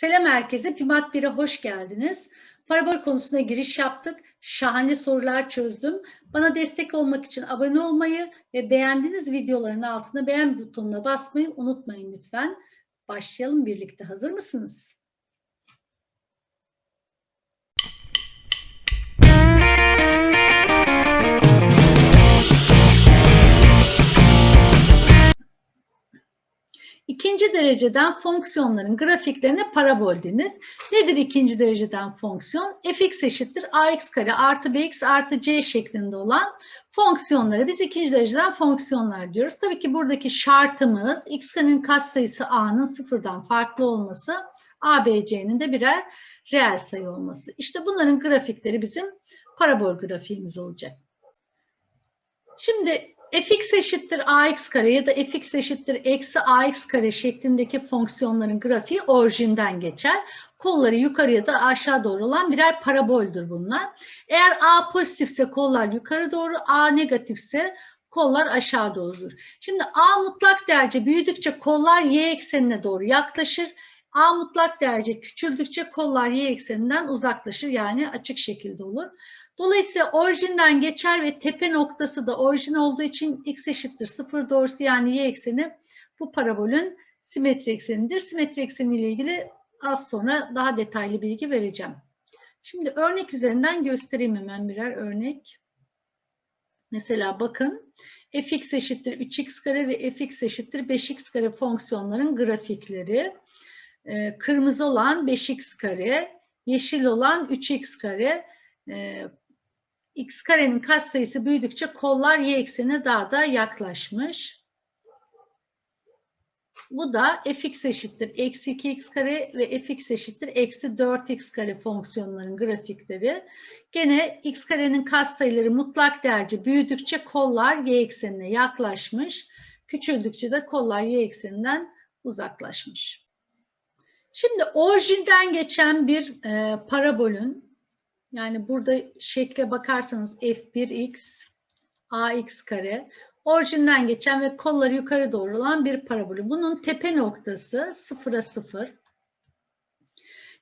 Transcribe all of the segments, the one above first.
Selam herkese. Pimat 1'e hoş geldiniz. Parabol konusuna giriş yaptık. Şahane sorular çözdüm. Bana destek olmak için abone olmayı ve beğendiğiniz videoların altına beğen butonuna basmayı unutmayın lütfen. Başlayalım birlikte. Hazır mısınız? İkinci dereceden fonksiyonların grafiklerine parabol denir. Nedir ikinci dereceden fonksiyon? fx eşittir ax kare artı bx artı c şeklinde olan fonksiyonlara biz ikinci dereceden fonksiyonlar diyoruz. Tabii ki buradaki şartımız x karenin katsayısı a'nın sıfırdan farklı olması, a, b, c'nin de birer reel sayı olması. İşte bunların grafikleri bizim parabol grafiğimiz olacak. Şimdi fx eşittir ax kare ya da fx eşittir eksi ax kare şeklindeki fonksiyonların grafiği orijinden geçer. Kolları yukarı ya da aşağı doğru olan birer paraboldür bunlar. Eğer a pozitifse kollar yukarı doğru, a negatifse kollar aşağı doğrudur. Şimdi a mutlak derece büyüdükçe kollar y eksenine doğru yaklaşır. A mutlak derece küçüldükçe kollar y ekseninden uzaklaşır yani açık şekilde olur. Dolayısıyla orijinden geçer ve tepe noktası da orijin olduğu için x eşittir sıfır doğrusu yani y ekseni bu parabolün simetri eksenidir. Simetri ekseni ile ilgili az sonra daha detaylı bilgi vereceğim. Şimdi örnek üzerinden göstereyim hemen birer örnek. Mesela bakın fx eşittir 3x kare ve fx eşittir 5x kare fonksiyonların grafikleri. Ee, kırmızı olan 5x kare, yeşil olan 3x kare, ee, x karenin katsayısı büyüdükçe kollar y eksenine daha da yaklaşmış. Bu da fx eşittir eksi 2x kare ve fx eşittir eksi 4x kare fonksiyonların grafikleri. Gene x karenin katsayıları mutlak derece büyüdükçe kollar y eksenine yaklaşmış. Küçüldükçe de kollar y ekseninden uzaklaşmış. Şimdi orijinden geçen bir e, parabolün yani burada şekle bakarsanız f1x ax kare orijinden geçen ve kolları yukarı doğru olan bir parabolü. Bunun tepe noktası sıfıra sıfır.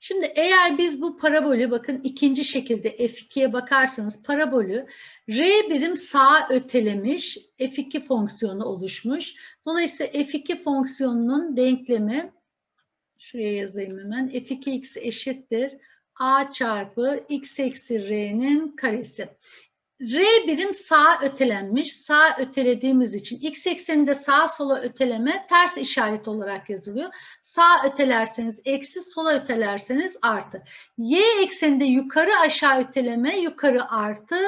Şimdi eğer biz bu parabolü bakın ikinci şekilde f2'ye bakarsanız parabolü r birim sağa ötelemiş f2 fonksiyonu oluşmuş. Dolayısıyla f2 fonksiyonunun denklemi şuraya yazayım hemen f2x eşittir a çarpı x eksi r'nin karesi. R birim sağa ötelenmiş. Sağa ötelediğimiz için x ekseninde sağa sola öteleme ters işaret olarak yazılıyor. Sağa ötelerseniz eksi, sola ötelerseniz artı. Y ekseninde yukarı aşağı öteleme yukarı artı,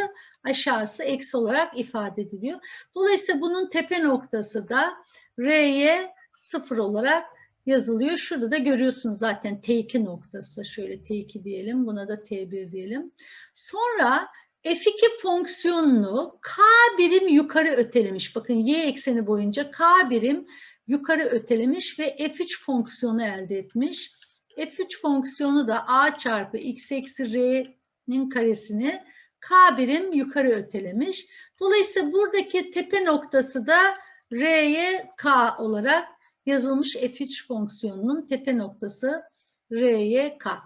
aşağısı eksi olarak ifade ediliyor. Dolayısıyla bunun tepe noktası da R'ye sıfır olarak yazılıyor. Şurada da görüyorsunuz zaten T2 noktası. Şöyle T2 diyelim. Buna da T1 diyelim. Sonra F2 fonksiyonunu K birim yukarı ötelemiş. Bakın Y ekseni boyunca K birim yukarı ötelemiş ve F3 fonksiyonu elde etmiş. F3 fonksiyonu da A çarpı X eksi R'nin karesini K birim yukarı ötelemiş. Dolayısıyla buradaki tepe noktası da R'ye K olarak yazılmış f3 fonksiyonunun tepe noktası r'ye k.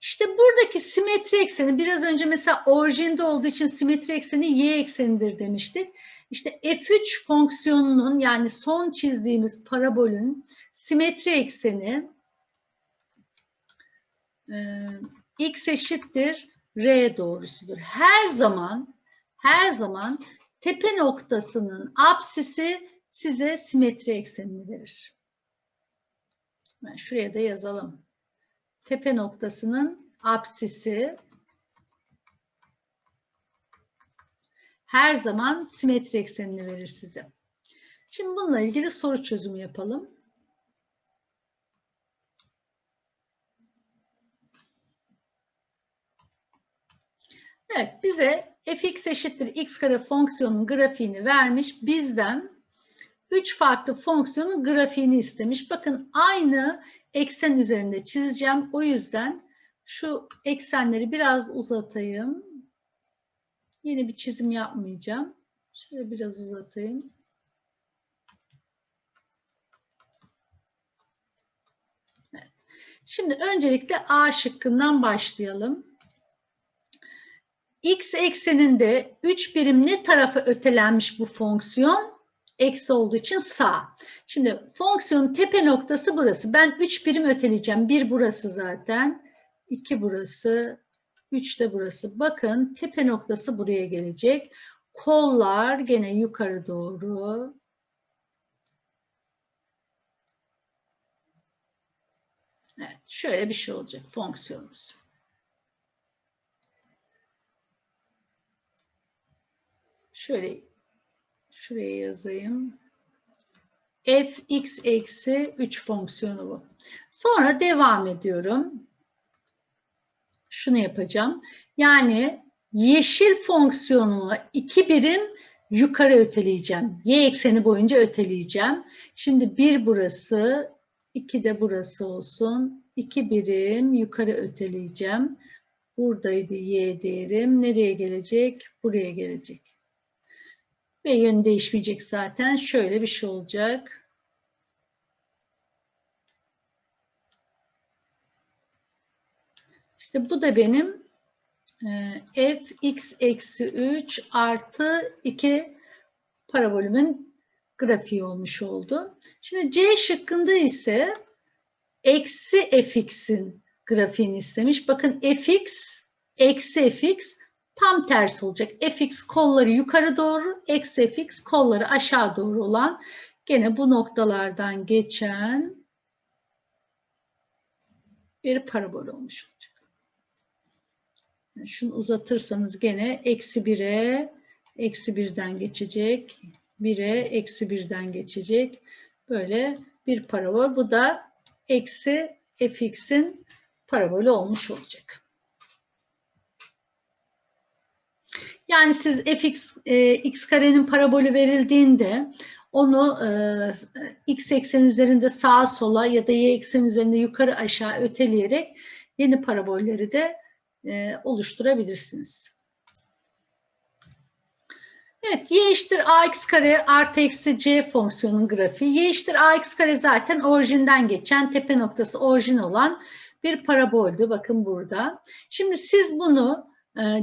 İşte buradaki simetri ekseni biraz önce mesela orijinde olduğu için simetri ekseni y eksenidir demiştik. İşte f3 fonksiyonunun yani son çizdiğimiz parabolün simetri ekseni e, x eşittir r doğrusudur. Her zaman her zaman tepe noktasının apsisi size simetri eksenini verir. Şuraya da yazalım. Tepe noktasının apsisi her zaman simetri eksenini verir size. Şimdi bununla ilgili soru çözümü yapalım. Evet, bize fx eşittir x kare fonksiyonun grafiğini vermiş. Bizden üç farklı fonksiyonun grafiğini istemiş. Bakın aynı eksen üzerinde çizeceğim. O yüzden şu eksenleri biraz uzatayım. Yeni bir çizim yapmayacağım. Şöyle biraz uzatayım. Şimdi öncelikle A şıkkından başlayalım. X ekseninde 3 birim ne tarafa ötelenmiş bu fonksiyon? Eksi olduğu için sağ. Şimdi fonksiyonun tepe noktası burası. Ben 3 birim öteleyeceğim. 1 burası zaten. 2 burası. 3 de burası. Bakın tepe noktası buraya gelecek. Kollar gene yukarı doğru. Evet, şöyle bir şey olacak fonksiyonumuz. Şöyle şuraya yazayım. fx eksi 3 fonksiyonu bu. Sonra devam ediyorum. Şunu yapacağım. Yani yeşil fonksiyonumu iki birim yukarı öteleyeceğim. Y ekseni boyunca öteleyeceğim. Şimdi bir burası, iki de burası olsun. İki birim yukarı öteleyeceğim. Buradaydı Y değerim. Nereye gelecek? Buraya gelecek. Ve yön değişmeyecek zaten. Şöyle bir şey olacak. İşte bu da benim e, fx eksi 3 artı 2 parabolümün grafiği olmuş oldu. Şimdi C şıkkında ise eksi fx'in grafiğini istemiş. Bakın fx eksi fx tam tersi olacak. fx kolları yukarı doğru, eksi fx kolları aşağı doğru olan gene bu noktalardan geçen bir parabol olmuş olacak. Şunu uzatırsanız gene eksi 1'e eksi 1'den geçecek. 1'e eksi 1'den geçecek. Böyle bir parabol. Bu da eksi fx'in parabolü olmuş olacak. Yani siz fx e, x karenin parabolü verildiğinde onu e, x eksen üzerinde sağa sola ya da y eksen üzerinde yukarı aşağı öteleyerek yeni parabolleri de e, oluşturabilirsiniz. Evet, y eşittir ax kare artı eksi c fonksiyonun grafiği. y eşittir ax kare zaten orijinden geçen tepe noktası orijin olan bir paraboldü. Bakın burada. Şimdi siz bunu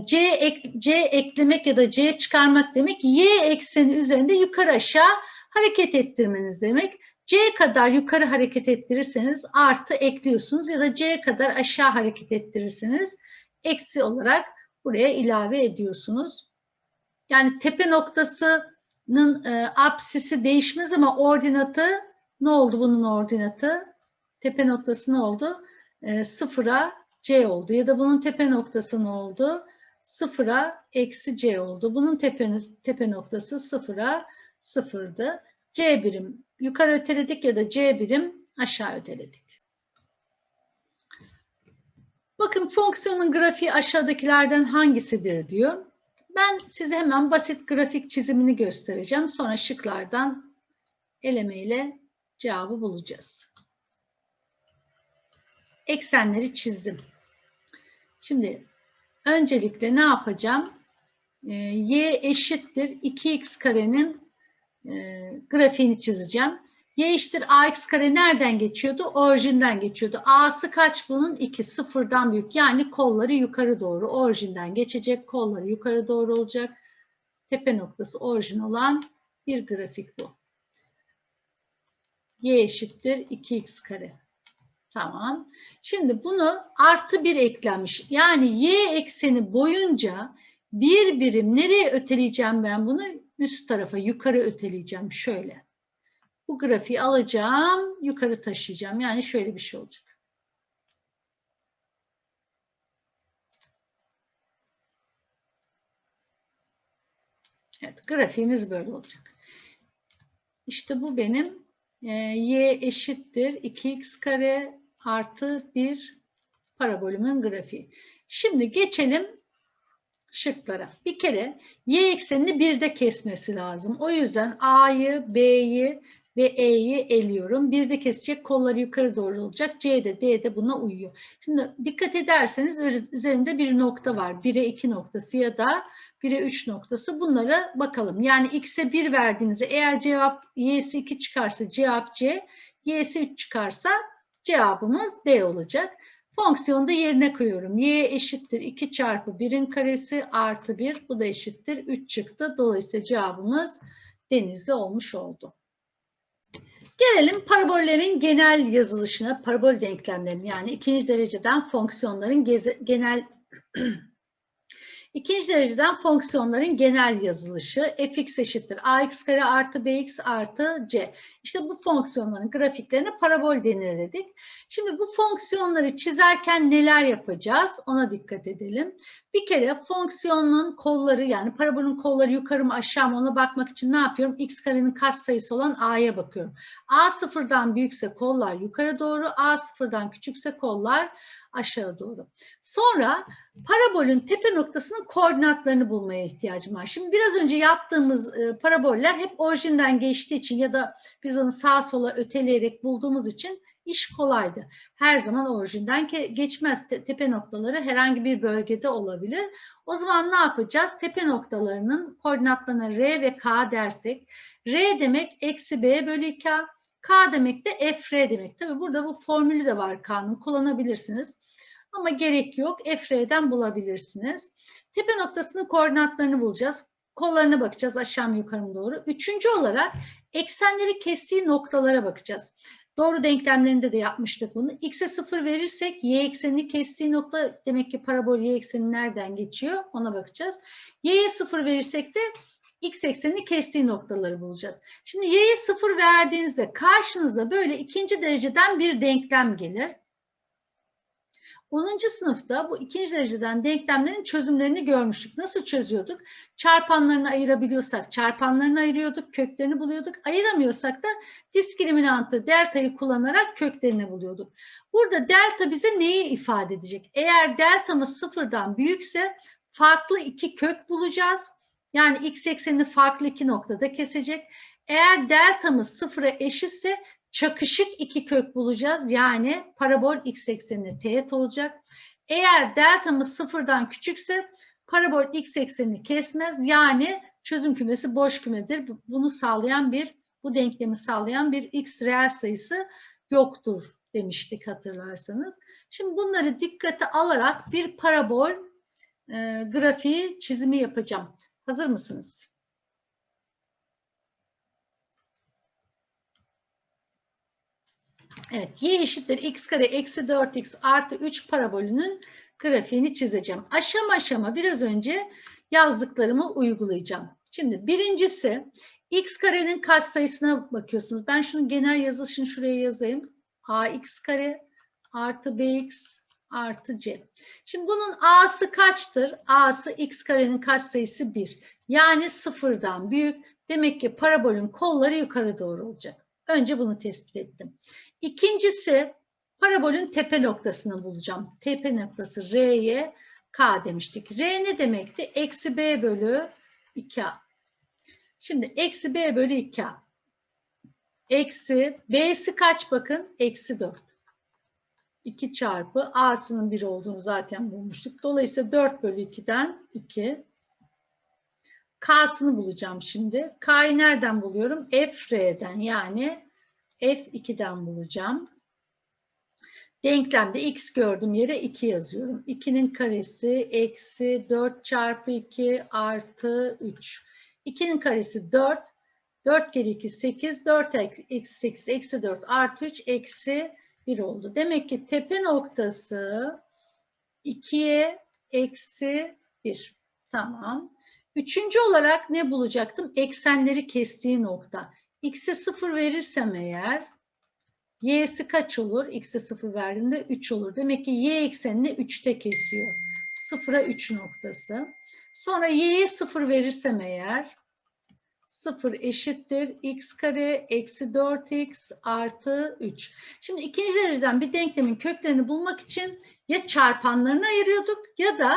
c, ek, c eklemek ya da c çıkarmak demek y ekseni üzerinde yukarı aşağı hareket ettirmeniz demek. c kadar yukarı hareket ettirirseniz artı ekliyorsunuz ya da c kadar aşağı hareket ettirirseniz eksi olarak buraya ilave ediyorsunuz. Yani tepe noktasının e, apsisi değişmez ama ordinatı ne oldu bunun ordinatı? Tepe noktası ne oldu? E, sıfıra c oldu. Ya da bunun tepe noktası ne oldu? Sıfıra eksi c oldu. Bunun tepe, tepe noktası sıfıra sıfırdı. c birim yukarı öteledik ya da c birim aşağı öteledik. Bakın fonksiyonun grafiği aşağıdakilerden hangisidir diyor. Ben size hemen basit grafik çizimini göstereceğim. Sonra şıklardan elemeyle cevabı bulacağız. Eksenleri çizdim. Şimdi öncelikle ne yapacağım? Ee, y eşittir 2x karenin e, grafiğini çizeceğim. Y eşittir ax kare nereden geçiyordu? Orijinden geçiyordu. A'sı kaç bunun? 2. Sıfırdan büyük. Yani kolları yukarı doğru. Orijinden geçecek. Kolları yukarı doğru olacak. Tepe noktası orijin olan bir grafik bu. Y eşittir 2x kare. Tamam. Şimdi bunu artı bir eklenmiş. Yani y ekseni boyunca bir birim nereye öteleyeceğim ben bunu? Üst tarafa yukarı öteleyeceğim. Şöyle. Bu grafiği alacağım, yukarı taşıyacağım. Yani şöyle bir şey olacak. Evet, grafiğimiz böyle olacak. İşte bu benim e, y eşittir 2x kare artı 1 parabolümün grafiği. Şimdi geçelim şıklara. Bir kere y eksenini birde kesmesi lazım. O yüzden A'yı, B'yi ve E'yi eliyorum. Bir de kesecek kolları yukarı doğru olacak. C de D de buna uyuyor. Şimdi dikkat ederseniz üzerinde bir nokta var. 1'e 2 noktası ya da 1'e 3 noktası. Bunlara bakalım. Yani X'e 1 verdiğinizde eğer cevap Y'si 2 çıkarsa cevap C, Y'si 3 çıkarsa Cevabımız D olacak. Fonksiyonu da yerine koyuyorum. Y eşittir 2 çarpı 1'in karesi artı 1. Bu da eşittir 3 çıktı. Dolayısıyla cevabımız denizli olmuş oldu. Gelelim parabollerin genel yazılışına, parabol denklemlerinin yani ikinci dereceden fonksiyonların genel İkinci dereceden fonksiyonların genel yazılışı fx eşittir ax kare artı bx artı c. İşte bu fonksiyonların grafiklerine parabol denir dedik. Şimdi bu fonksiyonları çizerken neler yapacağız ona dikkat edelim. Bir kere fonksiyonun kolları yani parabolün kolları yukarı mı aşağı mı ona bakmak için ne yapıyorum? x karenin katsayısı olan a'ya bakıyorum. a sıfırdan büyükse kollar yukarı doğru, a sıfırdan küçükse kollar aşağı doğru. Sonra parabolün tepe noktasının koordinatlarını bulmaya ihtiyacım var. Şimdi biraz önce yaptığımız e, paraboller hep orijinden geçtiği için ya da biz onu sağa sola öteleyerek bulduğumuz için iş kolaydı. Her zaman orijinden geçmez. Tepe noktaları herhangi bir bölgede olabilir. O zaman ne yapacağız? Tepe noktalarının koordinatlarına R ve K dersek. R demek eksi B bölü 2A. K demek de FR demek. Tabi burada bu formülü de var K'nın kullanabilirsiniz. Ama gerek yok. FR'den bulabilirsiniz. Tepe noktasının koordinatlarını bulacağız. Kollarına bakacağız aşağı yukarı doğru. Üçüncü olarak eksenleri kestiği noktalara bakacağız. Doğru denklemlerinde de yapmıştık bunu. X'e 0 verirsek y eksenini kestiği nokta demek ki parabol y ekseni nereden geçiyor ona bakacağız. Y'ye 0 verirsek de x eksenini kestiği noktaları bulacağız. Şimdi y'ye 0 verdiğinizde karşınıza böyle ikinci dereceden bir denklem gelir. 10. sınıfta bu ikinci dereceden denklemlerin çözümlerini görmüştük. Nasıl çözüyorduk? Çarpanlarını ayırabiliyorsak çarpanlarını ayırıyorduk, köklerini buluyorduk. Ayıramıyorsak da diskriminantı deltayı kullanarak köklerini buluyorduk. Burada delta bize neyi ifade edecek? Eğer deltamız sıfırdan büyükse farklı iki kök bulacağız. Yani x eksenini farklı iki noktada kesecek. Eğer deltamız sıfıra eşitse çakışık iki kök bulacağız. Yani parabol x eksenine teğet olacak. Eğer deltamız sıfırdan küçükse parabol x eksenini kesmez. Yani çözüm kümesi boş kümedir. Bunu sağlayan bir, bu denklemi sağlayan bir x reel sayısı yoktur demiştik hatırlarsanız. Şimdi bunları dikkate alarak bir parabol e, grafiği çizimi yapacağım. Hazır mısınız? Evet, y eşittir x kare eksi 4x artı 3 parabolünün grafiğini çizeceğim. Aşama aşama biraz önce yazdıklarımı uygulayacağım. Şimdi birincisi x karenin katsayısına bakıyorsunuz. Ben şunu genel yazılışını şuraya yazayım. ax kare artı bx artı c. Şimdi bunun a'sı kaçtır? a'sı x karenin katsayısı 1. Yani sıfırdan büyük. Demek ki parabolün kolları yukarı doğru olacak. Önce bunu tespit ettim. İkincisi parabolün tepe noktasını bulacağım. Tepe noktası R'ye K demiştik. R ne demekti? Eksi B bölü 2A. Şimdi eksi B bölü 2A. Eksi B'si kaç bakın? Eksi 4. 2 çarpı A'sının 1 olduğunu zaten bulmuştuk. Dolayısıyla 4 bölü 2'den 2. K'sını bulacağım şimdi. K'yı nereden buluyorum? F R'den yani F2'den bulacağım. Denklemde x gördüğüm yere 2 yazıyorum. 2'nin karesi eksi 4 çarpı 2 artı 3. 2'nin karesi 4. 4 kere 2 8. 4 eksi 8 eksi 4 artı 3 eksi 1 oldu. Demek ki tepe noktası 2'ye eksi 1. Tamam. Üçüncü olarak ne bulacaktım? Eksenleri kestiği nokta. X'e 0 verirsem eğer y'si kaç olur? X'e 0 verdiğimde 3 olur. Demek ki y eksenini 3'te kesiyor. 0'a 3 noktası. Sonra y'ye 0 verirsem eğer 0 eşittir x kare eksi 4x artı 3. Şimdi ikinci dereceden bir denklemin köklerini bulmak için ya çarpanlarını ayırıyorduk ya da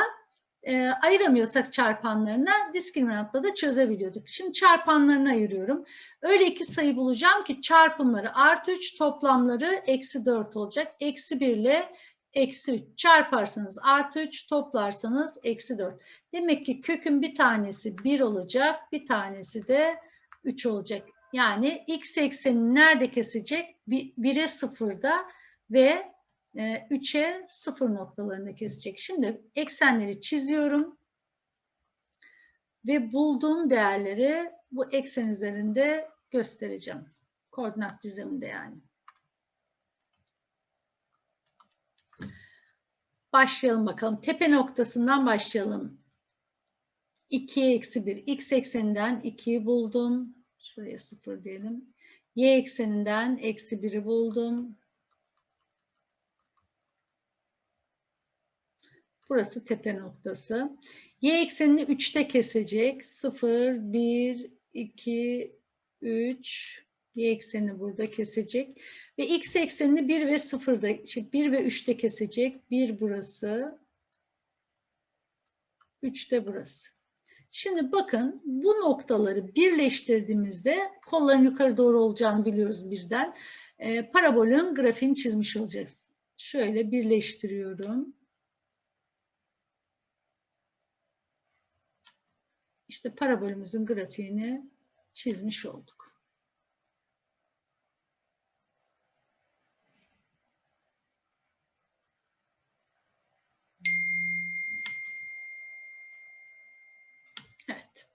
e, ayıramıyorsak çarpanlarına diskriminantla da çözebiliyorduk. Şimdi çarpanlarını ayırıyorum. Öyle iki sayı bulacağım ki çarpımları artı 3 toplamları eksi 4 olacak. Eksi 1 ile eksi 3 çarparsanız artı 3 toplarsanız eksi 4. Demek ki kökün bir tanesi 1 olacak bir tanesi de 3 olacak. Yani x eksenini nerede kesecek? 1'e 0'da ve e, 3'e 0 noktalarını kesecek. Şimdi eksenleri çiziyorum ve bulduğum değerleri bu eksen üzerinde göstereceğim. Koordinat diziminde yani. Başlayalım bakalım. Tepe noktasından başlayalım. 2'ye eksi 1. X ekseninden 2'yi buldum. Şuraya 0 diyelim. Y ekseninden eksi 1'i buldum. Burası tepe noktası. Y eksenini 3'te kesecek. 0, 1, 2, 3. Y eksenini burada kesecek. Ve X eksenini 1 ve 0'da, şey 1 ve 3'te kesecek. 1 burası. 3 de burası. Şimdi bakın bu noktaları birleştirdiğimizde kolların yukarı doğru olacağını biliyoruz birden. E, parabolün grafiğini çizmiş olacağız. Şöyle birleştiriyorum. İşte parabolümüzün grafiğini çizmiş olduk. Evet.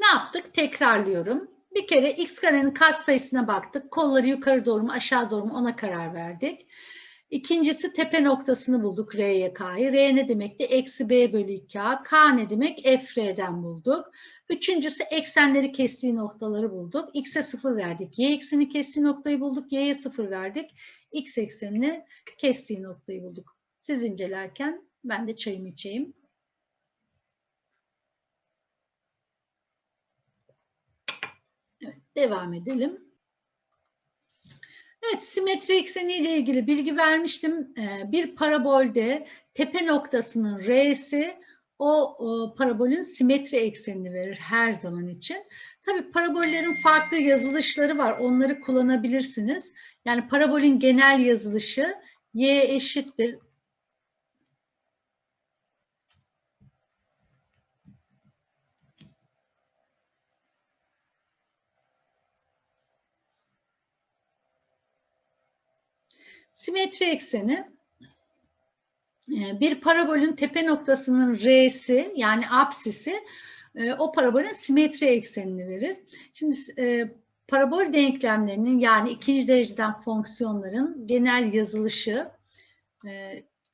Ne yaptık? Tekrarlıyorum. Bir kere x karenin kat sayısına baktık. Kolları yukarı doğru mu aşağı doğru mu ona karar verdik. İkincisi tepe noktasını bulduk R'ye K'yı. R ne demekti? Eksi B bölü 2A. K ne demek? F R'den bulduk. Üçüncüsü eksenleri kestiği noktaları bulduk. X'e 0 verdik. Y ekseni kestiği noktayı bulduk. Y'ye 0 verdik. X eksenini kestiği noktayı bulduk. Siz incelerken ben de çayımı içeyim. Evet, devam edelim. Evet, simetri ekseni ile ilgili bilgi vermiştim. Ee, bir parabolde tepe noktasının R'si o, parabolün simetri eksenini verir her zaman için. Tabii parabollerin farklı yazılışları var. Onları kullanabilirsiniz. Yani parabolün genel yazılışı y eşittir Simetri ekseni e, bir parabolün tepe noktasının R'si yani apsisi e, o parabolün simetri eksenini verir. Şimdi e, parabol denklemlerinin yani ikinci dereceden fonksiyonların genel yazılışı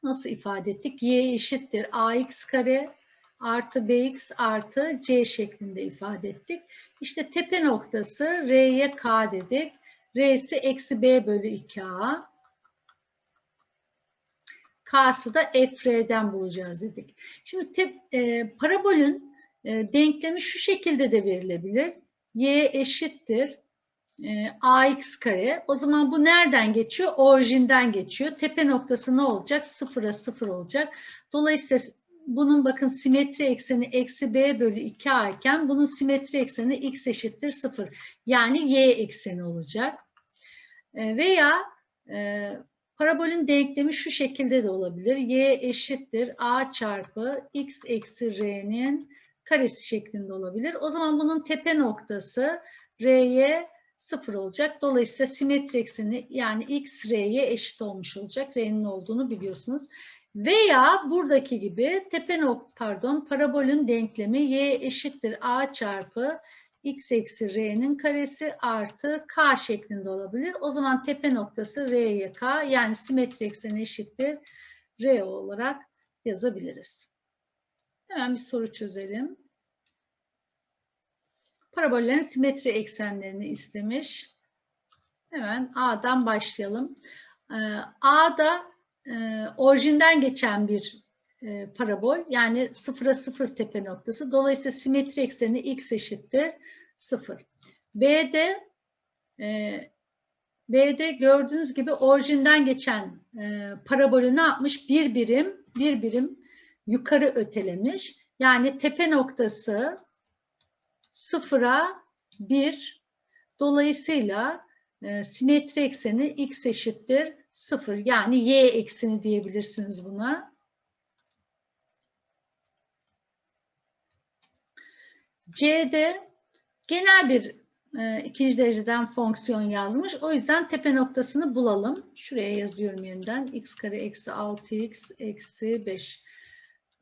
nasıl ifade ettik? Y eşittir ax kare artı bx artı c şeklinde ifade ettik. İşte tepe noktası r'ye k dedik. R'si eksi b bölü 2a. K'sı da F'den bulacağız dedik. Şimdi te, e, parabolün e, denklemi şu şekilde de verilebilir. Y eşittir e, ax kare. O zaman bu nereden geçiyor? Orijinden geçiyor. Tepe noktası ne olacak? Sıfıra sıfır olacak. Dolayısıyla bunun bakın simetri ekseni eksi b bölü 2a iken bunun simetri ekseni x eşittir sıfır. Yani y ekseni olacak. E, veya e, Parabolün denklemi şu şekilde de olabilir. Y eşittir a çarpı x eksi r'nin karesi şeklinde olabilir. O zaman bunun tepe noktası r'ye sıfır olacak. Dolayısıyla simetri ekseni yani x r'ye eşit olmuş olacak. R'nin olduğunu biliyorsunuz. Veya buradaki gibi tepe nok pardon parabolün denklemi y eşittir a çarpı x eksi r'nin karesi artı k şeklinde olabilir. O zaman tepe noktası r'ye k yani simetri ekseni eşittir r olarak yazabiliriz. Hemen bir soru çözelim. Parabollerin simetri eksenlerini istemiş. Hemen A'dan başlayalım. Ee, A'da e, orijinden geçen bir e, parabol yani sıfıra sıfır tepe noktası. Dolayısıyla simetri ekseni x eşittir sıfır. B'de e, B'de gördüğünüz gibi orijinden geçen e, parabolü ne yapmış? Bir birim, bir birim yukarı ötelemiş. Yani tepe noktası sıfıra bir. Dolayısıyla simetri ekseni x eşittir sıfır. Yani y ekseni diyebilirsiniz buna. C'de genel bir e, ikinci dereceden fonksiyon yazmış. O yüzden tepe noktasını bulalım. Şuraya yazıyorum yeniden. x kare eksi 6x eksi 5.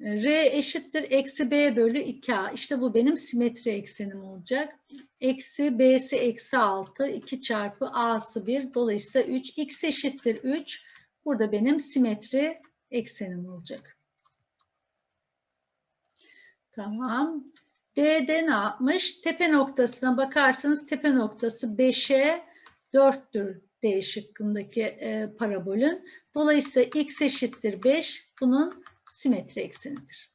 E, R eşittir eksi b bölü 2a. İşte bu benim simetri eksenim olacak. Eksi b'si eksi 6. 2 çarpı a'sı 1. Dolayısıyla 3. x eşittir 3. Burada benim simetri eksenim olacak. Tamam. D'de ne yapmış? Tepe noktasına bakarsanız tepe noktası 5'e 4'tür D şıkkındaki e, parabolün. Dolayısıyla x eşittir 5 bunun simetri eksenidir.